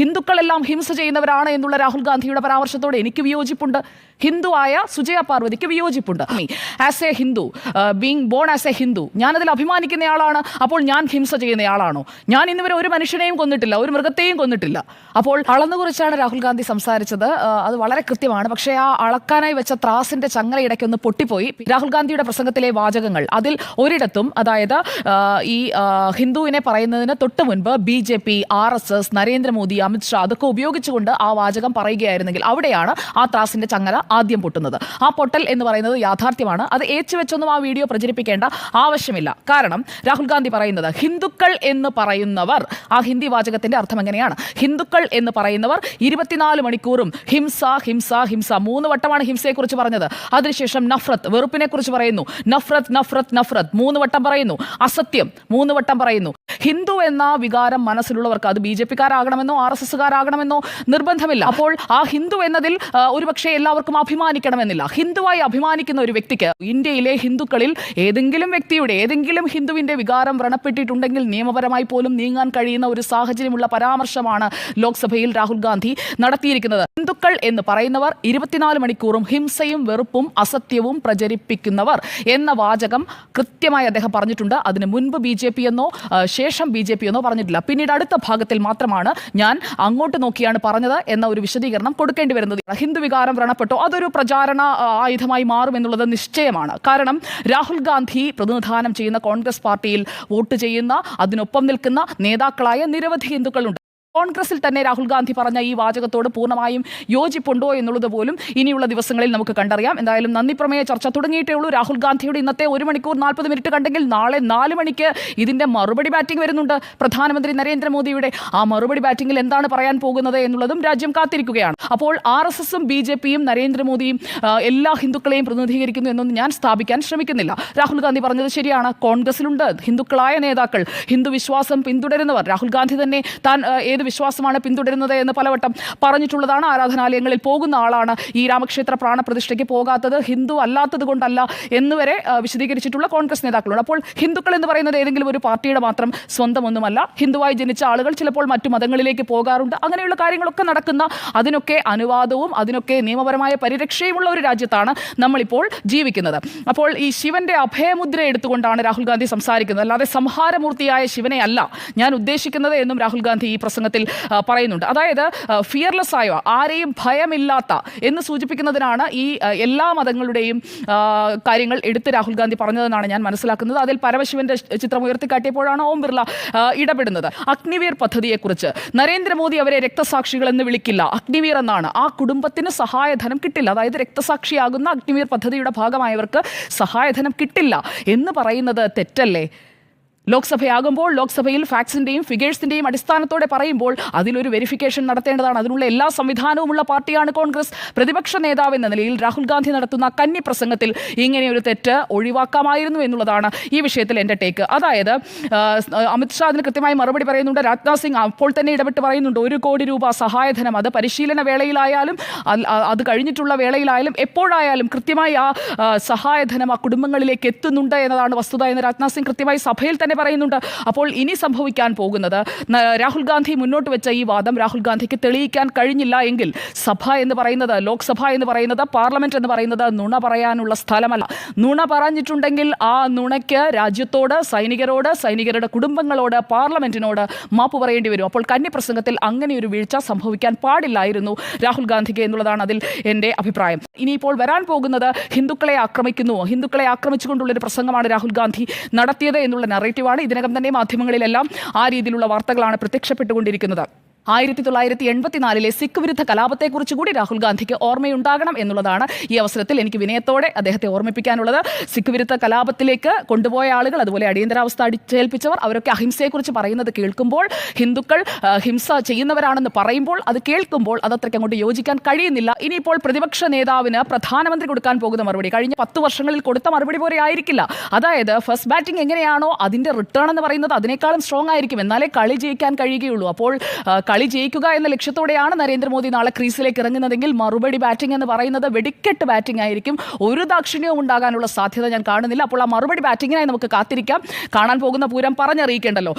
ഹിന്ദുക്കളെല്ലാം ഹിംസ ചെയ്യുന്നവരാണ് എന്നുള്ള രാഹുൽ ഗാന്ധിയുടെ പരാമർശത്തോട് എനിക്ക് വിയോജിപ്പുണ്ട്. ഹിന്ദു ആയ സുജയ പാർവതിക്ക് വിയോജിപ്പുണ്ട്. As a Hindu being born as a Hindu ഞാനതിൽ അഭിമാനിക്കുന്നയാളാണ്. അപ്പോൾ ഞാൻ ഹിംസ ചെയ്യുന്നയാളാണോ? ഞാൻ ഇന്നുവരെ ഒരു മനുഷ്യനെയും കൊന്നിട്ടില്ല ഒരു മൃഗത്തെയും കൊന്നിട്ടില്ല. അപ്പോൾ അളന്നുകുറിച്ചാണ് രാഹുൽ ഗാന്ധി സംസാരിച്ചത്. അത് വളരെ കൃത്യമാണ്. പക്ഷേ ആ അളക്കാനായി വെച്ച ത്രാസിന്റെ ചങ്ങല ഇടയ്ക്കൊന്ന് പൊട്ടിപ്പോയി. രാഹുൽ ഗാന്ധിയുടെ പ്രസംഗത്തിലെ വാചകങ്ങൾ. അതിൽ ഒരിടത്തും അതായത് ഈ ഹിന്ദുവിനെ പറയുന്നതിന് തൊട്ട് മുൻപ് B J P R S S Narendra Modi Amit Shah അതൊക്കെ ഉപയോഗിച്ചുകൊണ്ട് ആ വാചകം പറയുകയായിരുന്നെങ്കിൽ അവിടെയാണ് ആ ത്രാസിന്റെ ചങ്ങല ആദ്യം പൊട്ടുന്നത്. ആ പൊട്ടൽ എന്ന് പറയുന്നത് യാഥാർത്ഥ്യമാണ്. അത് ഏച്ചു വെച്ചൊന്നും ആ വീഡിയോ പ്രചരിപ്പിക്കേണ്ട ആവശ്യമില്ല. കാരണം രാഹുൽ ഗാന്ധി പറയുന്നത് ഹിന്ദുക്കൾ എന്ന് പറയുന്നവർ ആ ഹിന്ദി വാചകത്തിന്റെ അർത്ഥം എങ്ങനെയാണ്? ഹിന്ദുക്കൾ എന്ന് പറയുന്നവർ ഇരുപത്തിനാല് മണിക്കൂറും ഹിംസ ഹിംസ ഹിംസ മൂന്ന് വട്ടമാണ് ഹിംസയെക്കുറിച്ച് പറഞ്ഞത്. അതിനുശേഷം നഫ്രത്ത് വെറുപ്പിനെ കുറിച്ച് പറയുന്നു. നഫ്രത് നഫ്രത് നഫ്രത് മൂന്ന് വട്ടം പറയുന്നു. അസത്യം മൂന്ന് വട്ടം പറയുന്നു. ഹിന്ദു എന്ന വികാരം മനസ്സിലുള്ളവർക്ക് അത് ബി ജെ പിക്കാരാകണമെന്നോ ആർ എസ് എസ്സുകാരാകണമെന്നോ നിർബന്ധമില്ല. അപ്പോൾ ആ ഹിന്ദു എന്നതിൽ ഒരുപക്ഷെ എല്ലാവർക്കും അഭിമാനിക്കണമെന്നില്ല. ഹിന്ദുവായി അഭിമാനിക്കുന്ന ഒരു വ്യക്തിക്ക് ഇന്ത്യയിലെ ഹിന്ദുക്കളിൽ ഏതെങ്കിലും വ്യക്തിയുടെ ഏതെങ്കിലും ഹിന്ദുവിന്റെ വികാരം വ്രണപ്പെട്ടിട്ടുണ്ടെങ്കിൽ നിയമപരമായി പോലും നീങ്ങാൻ കഴിയുന്ന ഒരു സാഹചര്യമുള്ള പരാമർശമാണ് ലോക്സഭയിൽ രാഹുൽ ഗാന്ധി നടത്തിയിരിക്കുന്നത്. ഹിന്ദുക്കൾ എന്ന് പറയുന്നവർ ഇരുപത്തിനാല് മണിക്കൂറും ഹിംസയും വെറുപ്പും അസത്യവും പ്രചരിപ്പിക്കുന്നവർ എന്ന വാചകം കൃത്യമായി അദ്ദേഹം പറഞ്ഞിട്ടുണ്ട്. അതിന് മുൻപ് ബി ജെ പി എന്നോ ശേഷം ബി ജെ പി എന്നോ പറഞ്ഞിട്ടില്ല. പിന്നീട് അടുത്ത ഭാഗത്തിൽ മാത്രമാണ് ഞാൻ അങ്ങോട്ട് നോക്കിയാണ് പറഞ്ഞത് എന്ന ഒരു വിശദീകരണം കൊടുക്കേണ്ടി വരുന്നത്. ഹിന്ദു വികാരം വ്രണപ്പെട്ടോ? അതൊരു പ്രചാരണ ആയുധമായി മാറും എന്നുള്ളത് നിശ്ചയമാണ്. കാരണം രാഹുൽ ഗാന്ധി പ്രതിനിധാനം ചെയ്യുന്ന കോൺഗ്രസ് പാർട്ടിയിൽ വോട്ട് ചെയ്യുന്ന അതിനൊപ്പം നിൽക്കുന്ന നേതാക്കളായ നിരവധി ഹിന്ദുക്കളുണ്ട്. കോൺഗ്രസിൽ തന്നെ രാഹുൽ ഗാന്ധി പറഞ്ഞ ഈ വാചകത്തോട് പൂർണമായും യോജിപ്പുണ്ടോ എന്നുള്ളത് പോലും ഇനിയുള്ള ദിവസങ്ങളിൽ നമുക്ക് കണ്ടറിയാം. എന്തായാലും നന്ദി പ്രമേയ ചർച്ച തുടങ്ങിയിട്ടേ ഉള്ളൂ. രാഹുൽ ഗാന്ധിയുടെ ഇന്നത്തെ ഒരു മണിക്കൂർ നാൽപ്പത് മിനിറ്റ് കണ്ടെങ്കിൽ നാളെ നാല് മണിക്ക് ഇതിന്റെ മറുപടി ബാറ്റിംഗ് വരുന്നുണ്ട്. പ്രധാനമന്ത്രി നരേന്ദ്രമോദിയുടെ ആ മറുപടി ബാറ്റിംഗിൽ എന്താണ് പറയാൻ പോകുന്നത് എന്നുള്ളതും രാജ്യം കാത്തിരിക്കുകയാണ്. അപ്പോൾ ആർ എസ് എസും ബി ജെ പിയും നരേന്ദ്രമോദിയും എല്ലാ ഹിന്ദുക്കളെയും പ്രതിനിധീകരിക്കുന്നു എന്നൊന്നും ഞാൻ സ്ഥാപിക്കാൻ ശ്രമിക്കുന്നില്ല. രാഹുൽ ഗാന്ധി പറഞ്ഞത് ശരിയാണ്. കോൺഗ്രസിലുണ്ട് ഹിന്ദുക്കളായ നേതാക്കൾ. ഹിന്ദു വിശ്വാസം പിന്തുടരുന്നവർ. രാഹുൽ ഗാന്ധി തന്നെ താൻ ഏത് വിശ്വാസമാണ് പിന്തുടരുന്നത് എന്ന് പലവട്ടം പറഞ്ഞിട്ടുള്ളതാണ്. ആരാധനാലയങ്ങളിൽ പോകുന്ന ആളാണ് ഈ രാമക്ഷേത്ര പ്രാണപ്രതിഷ്ഠയ്ക്ക് പോകാത്തത്. ഹിന്ദു അല്ലാത്തത് കൊണ്ടല്ല എന്നുവരെ വിശദീകരിച്ചിട്ടുള്ള കോൺഗ്രസ് നേതാക്കളുണ്ട്. അപ്പോൾ ഹിന്ദുക്കൾ എന്ന് പറയുന്നത് ഏതെങ്കിലും ഒരു പാർട്ടിയുടെ മാത്രം സ്വന്തമൊന്നുമല്ല. ഹിന്ദുവായി ജനിച്ച ആളുകൾ ചിലപ്പോൾ മറ്റു മതങ്ങളിലേക്ക് പോകാറുണ്ട്. അങ്ങനെയുള്ള കാര്യങ്ങളൊക്കെ നടക്കുന്ന അതിനൊക്കെ അനുവാദവും അതിനൊക്കെ നിയമപരമായ പരിരക്ഷയുമുള്ള ഒരു രാജ്യത്താണ് നമ്മളിപ്പോൾ ജീവിക്കുന്നത്. അപ്പോൾ ഈ ശിവന്റെ അഭയമുദ്ര എടുത്തുകൊണ്ടാണ് രാഹുൽ ഗാന്ധി സംസാരിക്കുന്നത്. അല്ലാതെ സംഹാരമൂർത്തിയായ ശിവനെ അല്ല ഞാൻ ഉദ്ദേശിക്കുന്നത് എന്നും രാഹുൽ ഗാന്ധി ഈ പ്രസംഗത്തിൽ ആ, പറയുന്നുണ്ട്. അതായത് ഫിയർലെസ് ആയ ആരെയും ഭയമില്ലാത്ത എന്ന് സൂചിപ്പിക്കുന്നതിനാണ് ഈ എല്ലാ മതങ്ങളുടെയും കാര്യങ്ങൾ എടുത്ത് രാഹുൽ ഗാന്ധി പറഞ്ഞതെന്നാണ് ഞാൻ മനസ്സിലാക്കുന്നത്. അതിൽ പരമശിവന്റെ ചിത്രം ഉയർത്തിക്കാട്ടിയപ്പോഴാണ് ഓം ബിർള ഇടപെടുന്നത്. അഗ്നിവീർ പദ്ധതിയെക്കുറിച്ച്. നരേന്ദ്രമോദി അവരെ രക്തസാക്ഷികൾ എന്ന് വിളിക്കില്ല. അഗ്നിവീർ എന്നാണ്. ആ കുടുംബത്തിന് സഹായധനം കിട്ടില്ല. അതായത് രക്തസാക്ഷിയാകുന്ന അഗ്നിവീർ പദ്ധതിയുടെ ഭാഗമായവർക്ക് സഹായധനം കിട്ടില്ല എന്ന് പറയുന്നത് തെറ്റല്ലേ? ലോക്സഭയാകുമ്പോൾ ലോക്സഭയിൽ ഫാക്സിന്റെയും ഫിഗേഴ്സിന്റെയും അടിസ്ഥാനത്തോടെ പറയുമ്പോൾ അതിലൊരു വെരിഫിക്കേഷൻ നടത്തേണ്ടതാണ്. അതിനുള്ള എല്ലാ സംവിധാനവുമുള്ള പാർട്ടിയാണ് കോൺഗ്രസ്. പ്രതിപക്ഷ നേതാവ് എന്ന നിലയിൽ രാഹുൽ ഗാന്ധി നടത്തുന്ന കന്നി പ്രസംഗത്തിൽ ഇങ്ങനെയൊരു തെറ്റ് ഒഴിവാക്കാമായിരുന്നു എന്നുള്ളതാണ് ഈ വിഷയത്തിൽ എന്റെ ടേക്ക്. അതായത് അമിത്ഷാ അതിന് കൃത്യമായി മറുപടി പറയുന്നുണ്ട്. രാജ്നാഥ് സിംഗ് അപ്പോൾ തന്നെ ഇടപെട്ട് പറയുന്നുണ്ട്. ഒരു കോടി രൂപ സഹായധനം അത് പരിശീലന വേളയിലായാലും അത് കഴിഞ്ഞിട്ടുള്ള വേളയിലായാലും എപ്പോഴായാലും കൃത്യമായി ആ, സഹായധനം ആ കുടുംബങ്ങളിലേക്ക് എത്തുന്നുണ്ട് എന്നതാണ് വസ്തുത എന്ന് രാജ്നാഥ് സിംഗ് കൃത്യമായി സഭയിൽ തന്നെ പറയുന്നുണ്ട്. അപ്പോൾ ഇനി സംഭവിക്കാൻ പോകുന്നത് രാഹുൽ ഗാന്ധി മുന്നോട്ട് വെച്ച ഈ വാദം രാഹുൽ ഗാന്ധിക്ക് തെളിയിക്കാൻ കഴിഞ്ഞില്ല എങ്കിൽ സഭ എന്ന് പറയുന്നത് ലോക്സഭ എന്ന് പറയുന്നത് പാർലമെന്റ് എന്ന് പറയുന്നത് നുണ പറയാനുള്ള സ്ഥലമല്ല. നുണ പറഞ്ഞിട്ടുണ്ടെങ്കിൽ ആ നുണയ്ക്ക് രാജ്യത്തോട് സൈനികരോട് സൈനികരുടെ കുടുംബങ്ങളോട് പാർലമെന്റിനോട് മാപ്പ് പറയേണ്ടി വരും. അപ്പോൾ കന്നി പ്രസംഗത്തിൽ അങ്ങനെ ഒരു വീഴ്ച സംഭവിക്കാൻ പാടില്ലായിരുന്നു രാഹുൽ ഗാന്ധിക്ക് എന്നുള്ളതാണ് അതിൽ എന്റെ അഭിപ്രായം. ഇനിയിപ്പോൾ വരാൻ പോകുന്നത് ഹിന്ദുക്കളെ ആക്രമിക്കുന്നു. ഹിന്ദുക്കളെ ആക്രമിച്ചുകൊണ്ടുള്ള ഒരു പ്രസംഗമാണ് രാഹുൽ ഗാന്ധി നടത്തിയത് എന്നുള്ള ഇതിനകം തന്നെ മാധ്യമങ്ങളിലെല്ലാം ആ രീതിയിലുള്ള വാർത്തകളാണ് പ്രത്യക്ഷപ്പെട്ടുകൊണ്ടിരിക്കുന്നത്. ആയിരത്തി തൊള്ളായിരത്തി എൺപത്തിനാലിലെ സിഖ് വിരുദ്ധ കലാപത്തെക്കുറിച്ച് കൂടി രാഹുൽ ഗാന്ധിക്ക് ഓർമ്മയുണ്ടാകണം എന്നുള്ളതാണ് ഈ അവസരത്തിൽ എനിക്ക് വിനയത്തോടെ അദ്ദേഹത്തെ ഓർമ്മിപ്പിക്കാനുള്ളത്. സിഖ് വിരുദ്ധ കലാപത്തിലേക്ക് കൊണ്ടുപോയ ആളുകൾ അതുപോലെ അടിയന്തരാവസ്ഥ അടിച്ചേൽപ്പിച്ചവർ അവരൊക്കെ അഹിംസയെക്കുറിച്ച് പറയുന്നത് കേൾക്കുമ്പോൾ ഹിന്ദുക്കൾ ഹിംസ ചെയ്യുന്നവരാണെന്ന് പറയുമ്പോൾ അത് കേൾക്കുമ്പോൾ അതത്രയ്ക്ക് അങ്ങോട്ട് യോജിക്കാൻ കഴിയുന്നില്ല. ഇനിയിപ്പോൾ പ്രതിപക്ഷ നേതാവിന് പ്രധാനമന്ത്രി കൊടുക്കാൻ പോകുന്ന മറുപടി. കഴിഞ്ഞ പത്ത് വർഷങ്ങളിൽ കൊടുത്ത മറുപടി പോലെ ആയിരിക്കില്ല. അതായത് ഫസ്റ്റ് ബാറ്റിംഗ് എങ്ങനെയാണോ അതിന്റെ റിട്ടേൺ എന്ന് പറയുന്നത് അതിനേക്കാളും സ്ട്രോങ് ആയിരിക്കും. എന്നാലേ കളി ജയിക്കാൻ കഴിയുകയുള്ളൂ. അപ്പോൾ കളി ജയിക്കുക എന്ന ലക്ഷ്യത്തോടെയാണ് നരേന്ദ്രമോദി നാളെ ക്രീസിലേക്ക് ഇറങ്ങുന്നതെങ്കിൽ മറുപടി ബാറ്റിംഗ് എന്ന് പറയുന്നത് വെടിക്കെട്ട് ബാറ്റിംഗ് ആയിരിക്കും. ഒരു ദാക്ഷിണ്യവും ഉണ്ടാകാനുള്ള സാധ്യത ഞാൻ കാണുന്നില്ല. അപ്പോൾ ആ മറുപടി ബാറ്റിങ്ങിനായി നമുക്ക് കാത്തിരിക്കാം. കാണാൻ പോകുന്ന പൂരം പറഞ്ഞറിയിക്കേണ്ടല്ലോ.